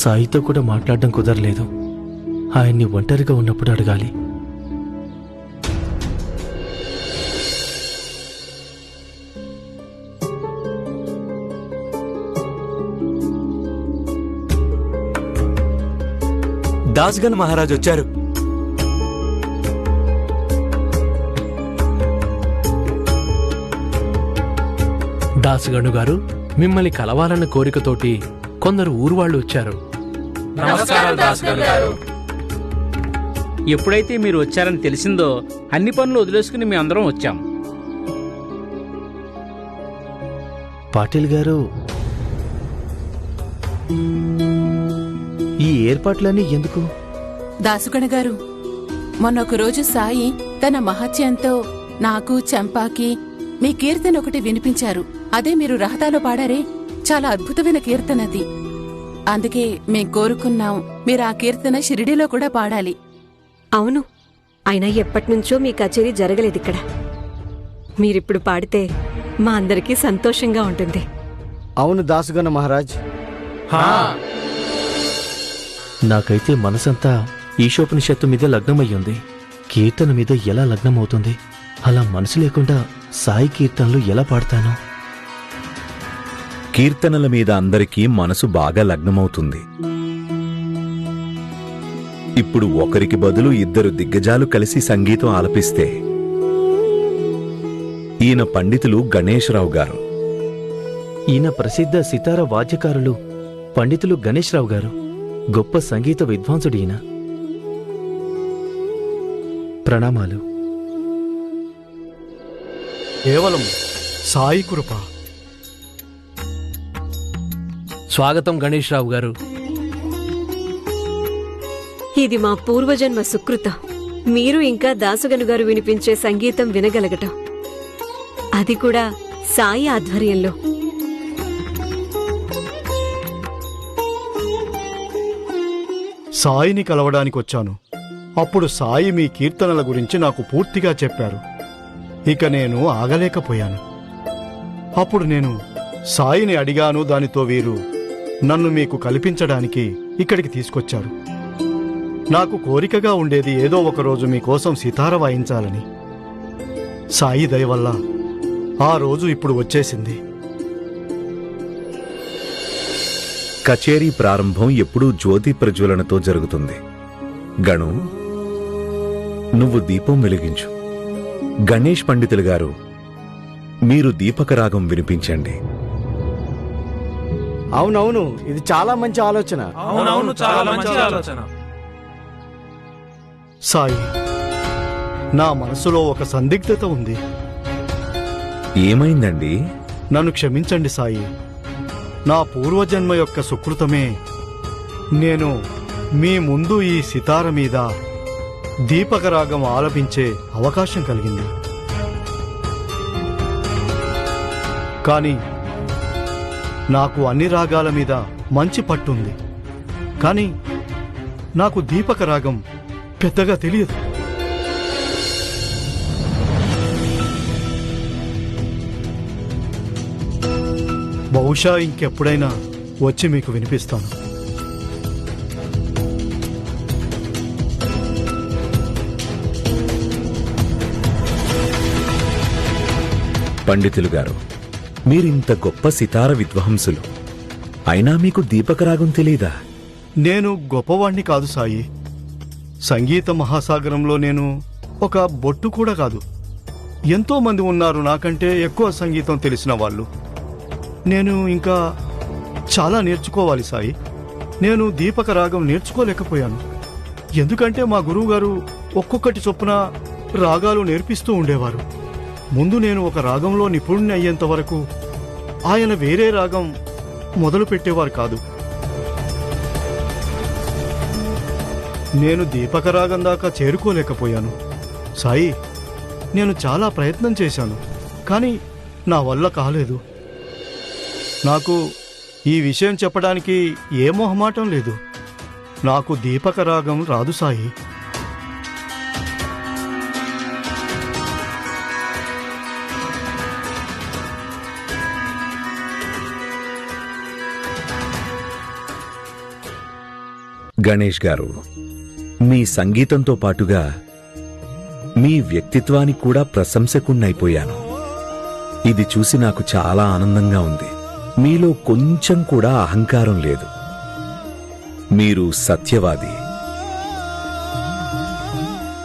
సాయితో కూడా మాట్లాడడం కుదరలేదు. ఆయన్ని ఒంటరిగా ఉన్నప్పుడు అడగాలి. దాస్గన్ మహారాజ్ వచ్చారు. దాసగణు గారు మిమ్మల్ని కలవాలన్న కోరికతోటి కొందరు ఊరు వాళ్ళు వచ్చారు. ఎప్పుడైతే మీరు వచ్చారని తెలిసిందో అన్ని పనులు వదిలేసుకుని మీ అందరం వచ్చాం. పాటిల్ గారు ఈ ఏర్పాట్లన్నీ ఎందుకు? దాసుగణ గారు మొన్న ఒక రోజు సాయి తన మహత్యంతో నాకు చంపాకి మీ కీర్తన ఒకటి వినిపించారు. అదే మీరు రహదాలో పాడారే. చాలా అద్భుతమైన కీర్తన అది అందుకే మేం కోరుకున్నాం మీరు ఆ కీర్తన షిరిడీలో కూడా పాడాలి. అవును. అయినా ఎప్పటినుంచో మీ కచేరీ జరగలేదు ఇక్కడ. మీరిప్పుడు పాడితే మా అందరికీ సంతోషంగా ఉంటుంది. అవును దాసుగణ మహారాజ్. నాకైతే మనసంతా ఈశోపనిషత్తు మీద లగ్నమయ్యుంది. కీర్తన మీద ఎలా లగ్నమవుతుంది? అలా మనసు లేకుండా సాయి కీర్తనలు ఎలా పాడతాను? కీర్తనల మీద అందరికీ మనసు బాగా లగ్నమవుతుంది. ఇప్పుడు ఒకరికి బదులు ఇద్దరు దిగ్గజాలు కలిసి సంగీతం ఆలపిస్తే. ఈయన పండితులు గణేశ్రావు గారు. ఈయన ప్రసిద్ధ సితార వాద్యకారులు పండితులు గణేష్ రావు గారు. గొప్ప సంగీత విద్వాంసుడు ఈయన. ప్రణామాలు. కేవలం సాయి కృప స్వాగతం గణేష్ రావు గారు. ఇది మా పూర్వజన్మ సుకృతం. మీరు ఇంకా దాసుగను గారు వినిపించే సంగీతం వినగలగటం. అది కూడా సాయి ఆధ్వర్యంలో. సాయిని కలవడానికి వచ్చాను అప్పుడు సాయి మీ కీర్తనల గురించి నాకు పూర్తిగా చెప్పారు. ఇక నేను ఆగలేకపోయాను. అప్పుడు నేను సాయిని అడిగాను దానితో వీరు నన్ను మీకు కల్పించడానికి ఇక్కడికి తీసుకొచ్చారు. నాకు కోరికగా ఉండేది ఏదో ఒక రోజు మీకోసం సితార వాయించాలని. సాయి దయ వల్ల ఆ రోజు ఇప్పుడు వచ్చేసింది. కచేరీ ప్రారంభం ఎప్పుడూ జ్యోతి ప్రజ్వలనతో జరుగుతుంది. గణు నువ్వు దీపం వెలిగించు. గణేష్ పండితులు గారు మీరు దీపకరాగం వినిపించండి. అవునవును ఇది చాలా మంచి ఆలోచన. అవునవును చాలా మంచి ఆలోచన. సాయి నా మనసులో ఒక సందిగ్ధత ఉంది. ఏమైందండి? నన్ను క్షమించండి సాయి. నా పూర్వజన్మ యొక్క సుకృతమే. నేను మీ ముందు ఈ సితార మీద దీపక రాగం ఆలపించే అవకాశం కలిగింది. కానీ నాకు అన్ని రాగాల మీద మంచి పట్టుంది. కానీ నాకు దీపక రాగం పెద్దగా తెలియదు. బహుశా ఇంకెప్పుడైనా వచ్చి మీకు వినిపిస్తాను. పండితులు గారు మీరింత గొప్ప సితార విద్వాంసులు. అయినా మీకు దీపకరాగం తెలీదా? నేను గొప్పవాణ్ణి కాదు సాయి. సంగీత మహాసాగరంలో నేను ఒక బొట్టు కూడా కాదు. ఎంతో మంది ఉన్నారు నాకంటే ఎక్కువ సంగీతం తెలిసిన వాళ్ళు. నేను ఇంకా చాలా నేర్చుకోవాలి సాయి. నేను దీపక రాగం నేర్చుకోలేకపోయాను. ఎందుకంటే మా గురువుగారు ఒక్కొక్కటి చొప్పున రాగాలు నేర్పిస్తూ ఉండేవారు. ముందు నేను ఒక రాగంలో నిపుణుని అయ్యేంత వరకు ఆయన వేరే రాగం మొదలు పెట్టేవారు కాదు. నేను దీపక రాగం దాకా చేరుకోలేకపోయాను. సాయి నేను చాలా ప్రయత్నం చేశాను కానీ నా వల్ల కాలేదు. నాకు ఈ విషయం చెప్పడానికి ఏ మొహమాటం లేదు. నాకు దీపక రాగం రాదు సాయి. గణేష్ గారు మీ సంగీతంతో పాటుగా మీ వ్యక్తిత్వానికి కూడా ప్రశంసకుణ్ణైపోయాను. ఇది చూసి నాకు చాలా ఆనందంగా ఉంది. మీలో కొంచెం కూడా అహంకారం లేదు. మీరు సత్యవాది.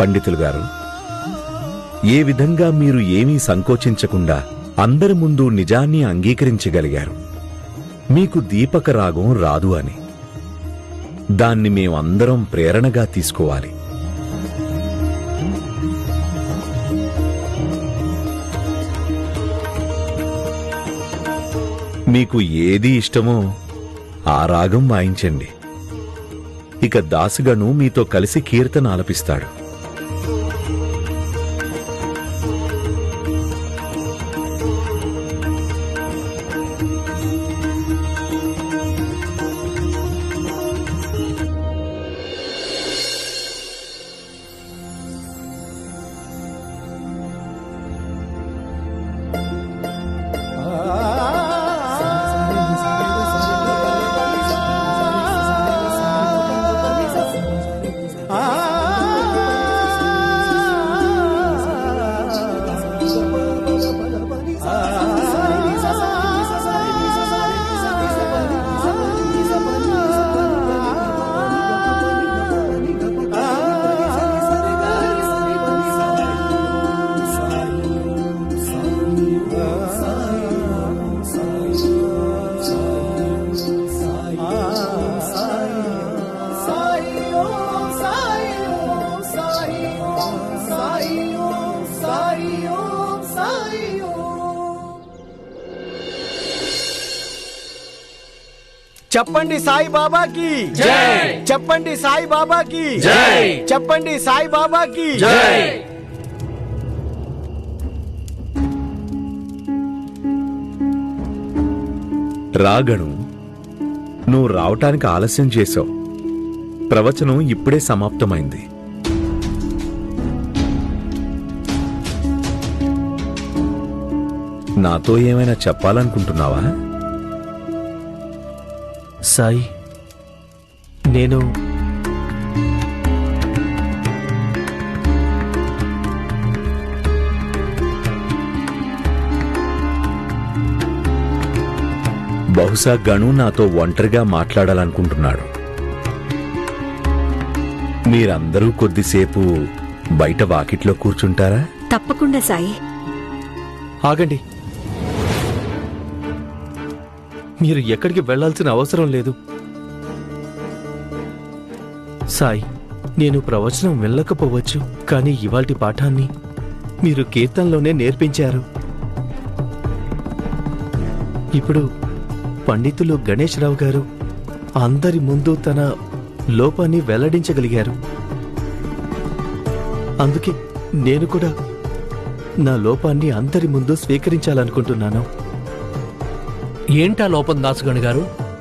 పండితులు గారు ఏ విధంగా మీరు ఏమీ సంకోచించకుండా అందరి ముందు నిజాన్ని అంగీకరించగలిగారు? మీకు దీపక రాగం రాదు అని. దాన్ని మేమందరం ప్రేరణగా తీసుకోవాలి. మీకు ఏది ఇష్టమో ఆ రాగం వాయించండి. ఇక దాసుగను మీతో కలిసి కీర్తన ఆలపిస్తాడు. చెప్పండి సాయి బాబాకి చెప్పండి సాయి బాబాకి చెప్పండి సాయి బాబాకి రాగణు నువ్వు రావటానికి ఆలస్యం చేశావు. ప్రవచనం ఇప్పుడే సమాప్తమైంది. నాతో ఏమైనా చెప్పాలనుకుంటున్నావా? సాయి నేను బహుశా గణు నాతో ఒంటరిగా మాట్లాడాలనుకుంటున్నాడు. మీరందరూ కొద్దిసేపు బయట వాకిట్లో కూర్చుంటారా? తప్పకుండా సాయి. ఆగండి. మీరు ఎక్కడికి వెళ్ళాల్సిన అవసరం లేదు. సాయి నేను ప్రవచనం వెళ్ళకపోవచ్చు కానీ ఇవాల్టి పాఠాన్ని మీరు కీర్తనలోనే నేర్పించారు. ఇప్పుడు పండితులు గణేష్ రావు గారు అందరి ముందు తన లోపాన్ని వెల్లడించగలిగారు. అందుకే నేను కూడా నా లోపాన్ని అందరి ముందు స్వీకరించాలనుకుంటున్నాను. ఏంటా లోపం దాసుగణు గారు?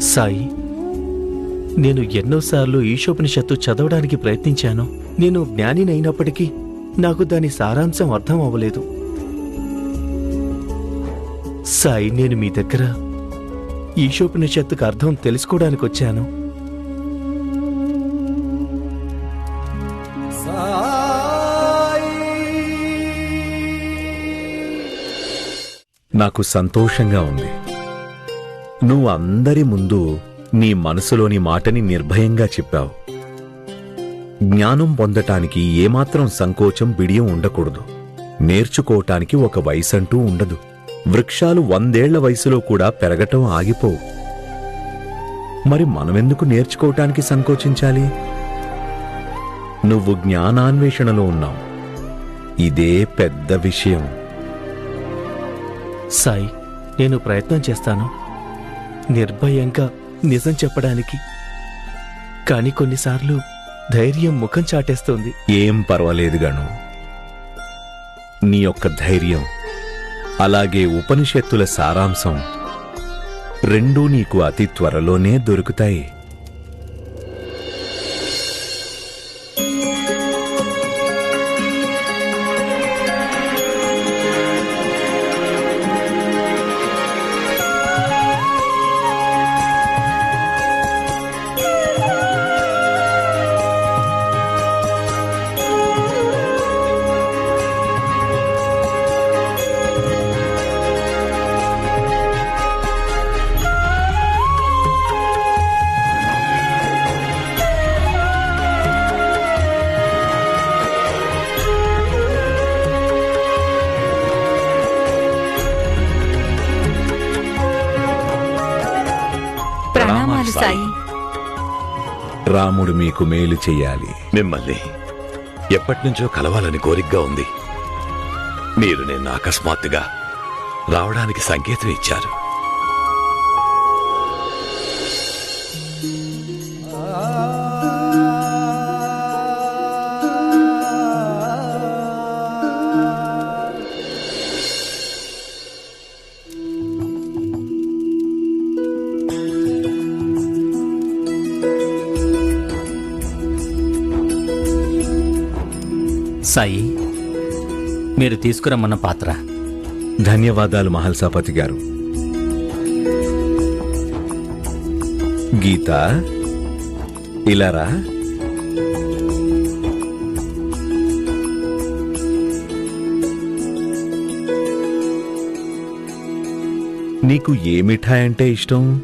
సాయి నేను ఎన్నోసార్లు ఈశోపనిషత్తు చదవడానికి ప్రయత్నించాను. నేను జ్ఞానినైనప్పటికీ నాకు దాని సారాంశం అర్థం అవ్వలేదు. సాయి నేను మీ దగ్గర ఈశోపనిషత్తుకు అర్థం తెలుసుకోవడానికి వచ్చాను నాకు సంతోషంగా ఉంది. నువ్వు అందరి ముందు నీ మనసులోని మాటని నిర్భయంగా చెప్పావు. జ్ఞానం పొందటానికి ఏమాత్రం సంకోచం బిడియం ఉండకూడదు. నేర్చుకోవటానికి ఒక వయసంటూ ఉండదు. వృక్షాలు వందేళ్ళ వయసులో కూడా పెరగటం ఆగిపోవు. మరి మనమెందుకు నేర్చుకోవటానికి సంకోచించాలి? నువ్వు జ్ఞానాన్వేషణలో ఉన్నావు. ఇదే పెద్ద విషయం. సాయి నేను ప్రయత్నం చేస్తాను. నిర్భయంగా నిజం చెప్పడానికి. కానీ కొన్నిసార్లు ధైర్యం ముఖం చాటేస్తుంది. ఏం పర్వాలేదు గాను నీ యొక్క ధైర్యం అలాగే ఉపనిషత్తుల సారాంశం రెండూ నీకు అతి త్వరలోనే దొరుకుతాయి. రాముడు మీకు మేలు చెయ్యాలి. మిమ్మల్ని ఎప్పటినుంచో కలవాలని కోరికగా ఉంది. మీరు నిన్న అకస్మాత్తుగా రావడానికి సంకేతం ఇచ్చారు. సాయి మీరు తీసుకురమ్మన్న పాత్ర. ధన్యవాదాలు మహల్సాపతి గారు. గీత ఇలారా నీకు ఏ మిఠాయి అంటే ఇష్టం?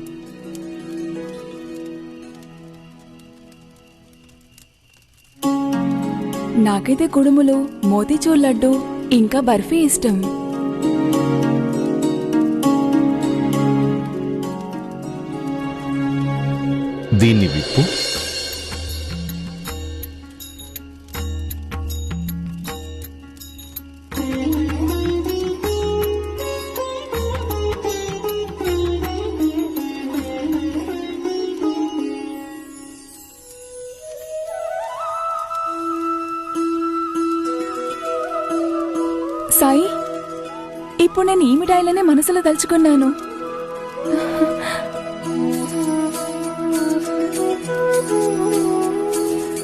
నాకైతే కుడుములు మోతీచూర్ లడ్డు ఇంకా బర్ఫీ ఇష్టం. దీన్ని విప్పు మనసులో తలుచుకున్నాను.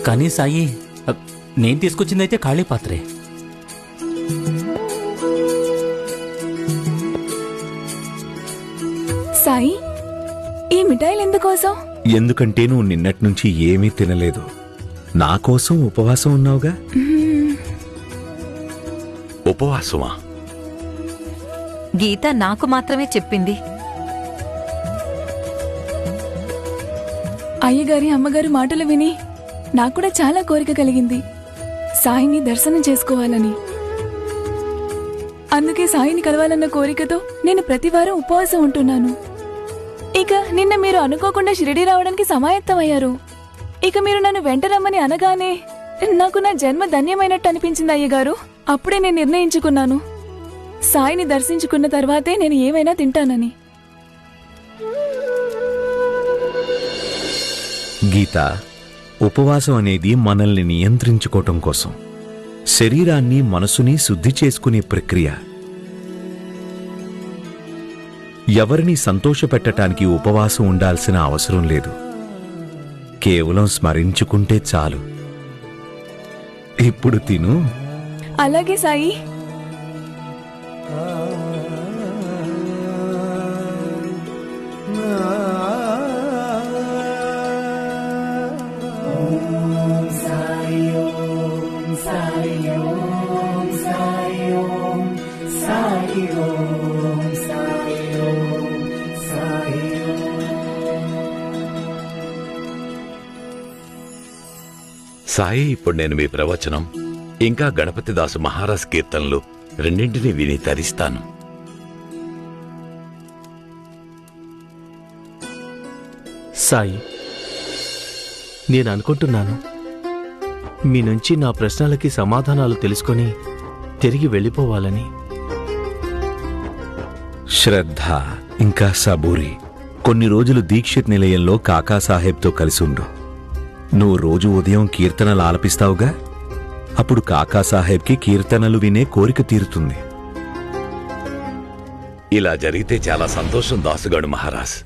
కానీ సాయి నేను తీసుకొచ్చిందైతే ఖాళీ పాత్రే. సాయి ఈ మిఠాయిలు ఎందుకోసం? ఎందుకంటే నువ్వు నిన్నటి నుంచి ఏమీ తినలేదు. నా కోసం ఉపవాసం ఉన్నావుగా? ఉపవాసమా? గీత నాకు మాత్రమే చెప్పింది. అయ్యగారి అమ్మగారు మాటలు విని నాకు కూడా చాలా కోరిక కలిగింది. సాయిని దర్శనం చేసుకోవాలని. అందుకే సాయిని కలవాలన్న కోరికతో నేను ప్రతివారం ఉపవాసం ఉంటున్నాను. ఇక నిన్న మీరు అనుకోకుండా షిరిడి రావడానికి సమాయత్తమయ్యారు. ఇక మీరు నన్ను వెంట రమ్మని అనగానే నాకు నా జన్మ ధన్యమైనట్టు అనిపించింది అయ్యగారు. అప్పుడే నేను నిర్ణయించుకున్నాను. సాయిని దర్శించుకున్న తర్వాతే నేను ఏమైనా తింటానని. గీత ఉపవాసం అనేది మనల్ని నియంత్రించుకోవటం కోసం శరీరాన్ని మనసుని శుద్ధి చేసుకునే ప్రక్రియ. ఎవరిని సంతోషపెట్టటానికి ఉపవాసం ఉండాల్సిన అవసరం లేదు. కేవలం స్మరించుకుంటే చాలు. ఇప్పుడు తిను. అలాగే సాయి. సాయి ఇప్పుడు నేను మీ ప్రవచనం. ఇంకా గణపతిదాసు మహారాజ్ కీర్తనలు రెండింటినీ విని తరిస్తాను. సాయి నేను అనుకుంటున్నాను మీ నుంచి నా ప్రశ్నలకి సమాధానాలు తెలుసుకొని తిరిగి వెళ్ళిపోవాలని. శ్రద్ధ ఇంకా సబూరి కొన్ని రోజులు దీక్షిత్ నిలయంలో కాకాసాహెబ్తో కలిసి ఉండు. నువ్వు రోజు ఉదయం కీర్తనలు ఆలపిస్తావుగా? అప్పుడు కాకాసాహెబ్కి కీర్తనలు వినే కోరిక తీరుతుంది. ఇలా జరిగితే చాలా సంతోషం దాసుగాడు మహారాజ్.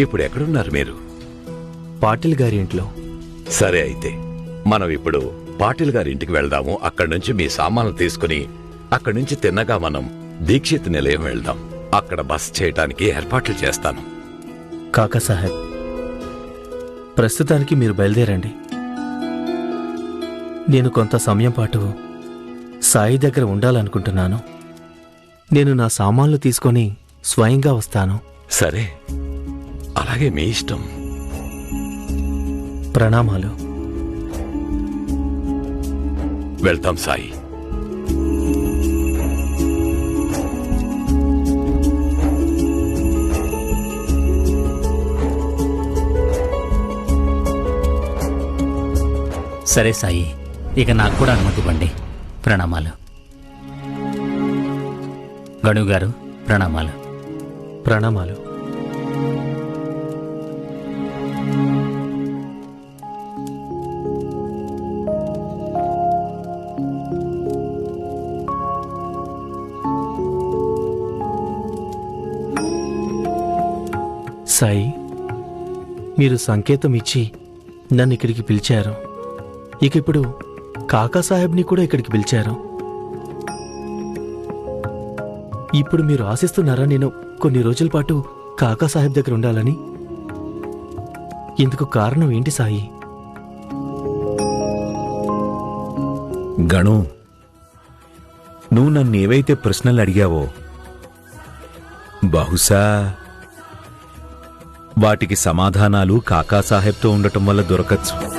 ఇప్పుడు ఎక్కడున్నారు మీరు? పాటిల్ గారి ఇంట్లో. సరే అయితే మనం ఇప్పుడు పాటిల్ గారి ఇంటికి వెళ్దాము. అక్కడి నుంచి మీ సామాన్లు తీసుకుని అక్కడి నుంచి తిన్నగా మనం దీక్షిత్ నిలయం వెళ్దాం. అక్కడ బస్ చేయటానికి ఏర్పాట్లు చేస్తాను. కాకా సాహెబ్ ప్రస్తుతానికి మీరు బయలుదేరండి. నేను కొంత సమయం పాటు సాయి దగ్గర ఉండాలనుకుంటున్నాను. నేను నా సామాన్లు తీసుకొని స్వయంగా వస్తాను. సరే. అలాగే మీ ఇష్టం. ప్రణామాలు. వెళ్తాం సాయి. సరే సాయి. ఇక నాకు కూడా అనుమతి ఇవ్వండి. ప్రణామాలు. గణు గారు ప్రణామాలు. ప్రణామాలు. సాయి మీరు సంకేతం ఇచ్చి నన్ను ఇక్కడికి పిలిచారు. ఇక ఇప్పుడు కాకా సాహెబ్ని కూడా ఇక్కడికి పిలిచారు. ఇప్పుడు మీరు ఆశిస్తున్నారా నేను కొన్ని రోజుల పాటు కాకా సాహెబ్ దగ్గర ఉండాలని? ఇందుకు కారణం ఏంటి సాయి? గణు నువ్వు నన్ను ఏవైతే ప్రశ్నలు అడిగావో బహుశా వాటికి సమాధానాలు కాకాసాహెబ్తో ఉండటం వల్ల దొరకచ్చు.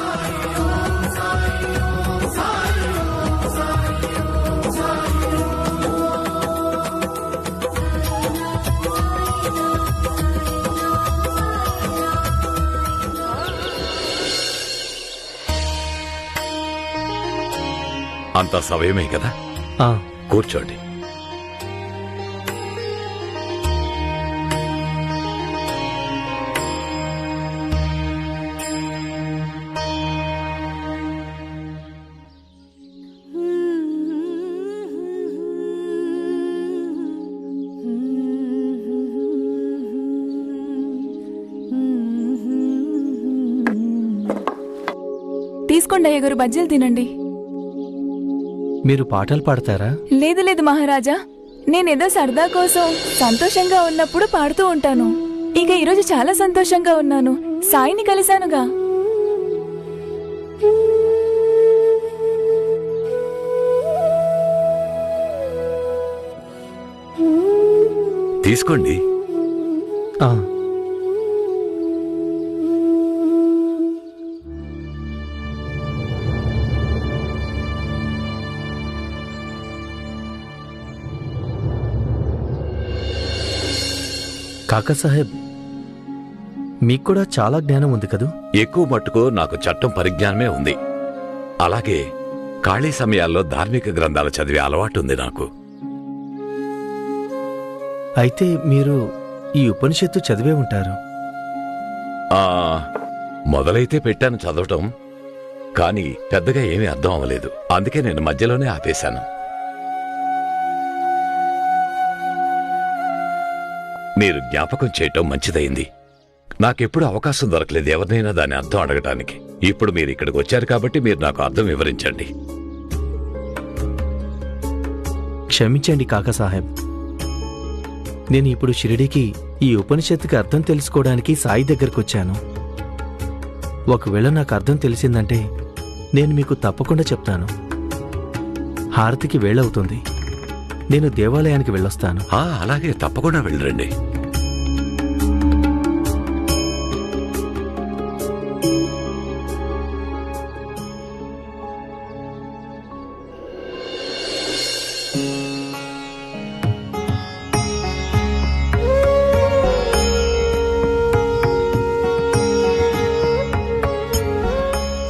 అంత సమయమే కదా? ఆ. కూర్చోండి. తీసుకోండి అయ్యగారు బజ్జీలు తినండి. మీరు పాటలు పాడతారా? లేదు లేదు మహారాజా. నేనేదో సరదా కోసం సంతోషంగా ఉన్నప్పుడు పాడుతూ ఉంటాను. ఇక ఈరోజు చాలా సంతోషంగా ఉన్నాను. సాయిని కలిశానుగా. తీసుకోండి. ఆ. కాకా సాహెబ్ మీకు కూడా చాలా జ్ఞానం ఉంది కదూ? ఎక్కువ మట్టుకు నాకు చట్టం పరిజ్ఞానమే ఉంది. అలాగే ఖాళీ సమయాల్లో ధార్మిక గ్రంథాలు చదివే అలవాటు ఉంది నాకు. అయితే మీరు ఈ ఉపనిషత్తు చదివే ఉంటారు. ఆ మొదలైతే పెట్టాను చదవటం కానీ పెద్దగా ఏమీ అర్థం అవ్వలేదు. అందుకే నేను మధ్యలోనే ఆపేశాను. మీరు జ్ఞాపకం చేయటం మంచిదైంది నాకెప్పుడు అవకాశం దొరకలేదు ఎవరినైనా దాని అర్థం అడగటానికి. ఇప్పుడు మీరు ఇక్కడికి వచ్చారు కాబట్టి మీరు నాకు అర్థం వివరించండి. క్షమించండి కాకా సాహెబ్ నేను ఇప్పుడు షిరిడీకి ఈ ఉపనిషత్తుకి అర్థం తెలుసుకోవడానికి సాయి దగ్గరకు వచ్చాను. ఒకవేళ నాకు అర్థం తెలిసిందంటే నేను మీకు తప్పకుండా చెప్తాను. హారతికి వేళవుతుంది. నేను దేవాలయానికి వెళ్ళొస్తాను. ఆ అలాగే తప్పకుండా వెళ్ళరండి.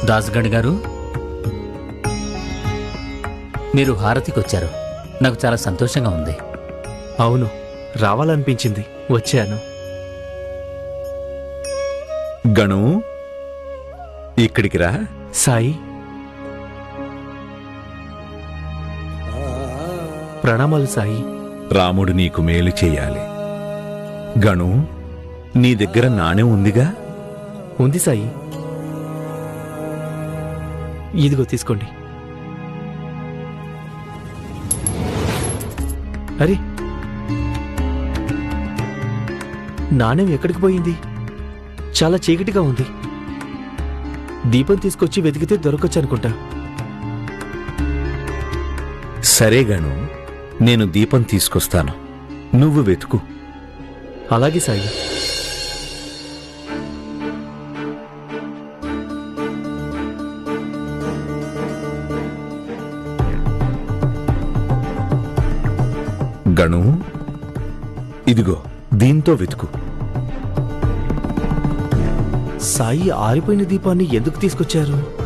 దాస్గఢ్ గారు మీరు హారతికి వచ్చారు నాకు చాలా సంతోషంగా ఉంది. అవును రావాలనిపించింది. వచ్చాను. గణు ఇక్కడికి రా. సాయి. ప్రణామాలు సాయి. రాముడు నీకు మేలు చేయాలి. గణు నీ దగ్గర నాణెం ఉందిగా? ఉంది సాయి. ఇదిగో తీసుకోండి. అరే. నాణ్యం ఎక్కడికి పోయింది? చాలా చీకటిగా ఉంది. దీపం తీసుకొచ్చి వెతికితే దొరకొచ్చు అనుకుంటా సరే గణు నేను దీపం తీసుకొస్తాను. నువ్వు వెతుకు. అలాగే సాయి. గణు ఇదిగో దీంతో వెతుకు. సాయి ఆరిపోయిన దీపాన్ని ఎందుకు తీసుకొచ్చారు?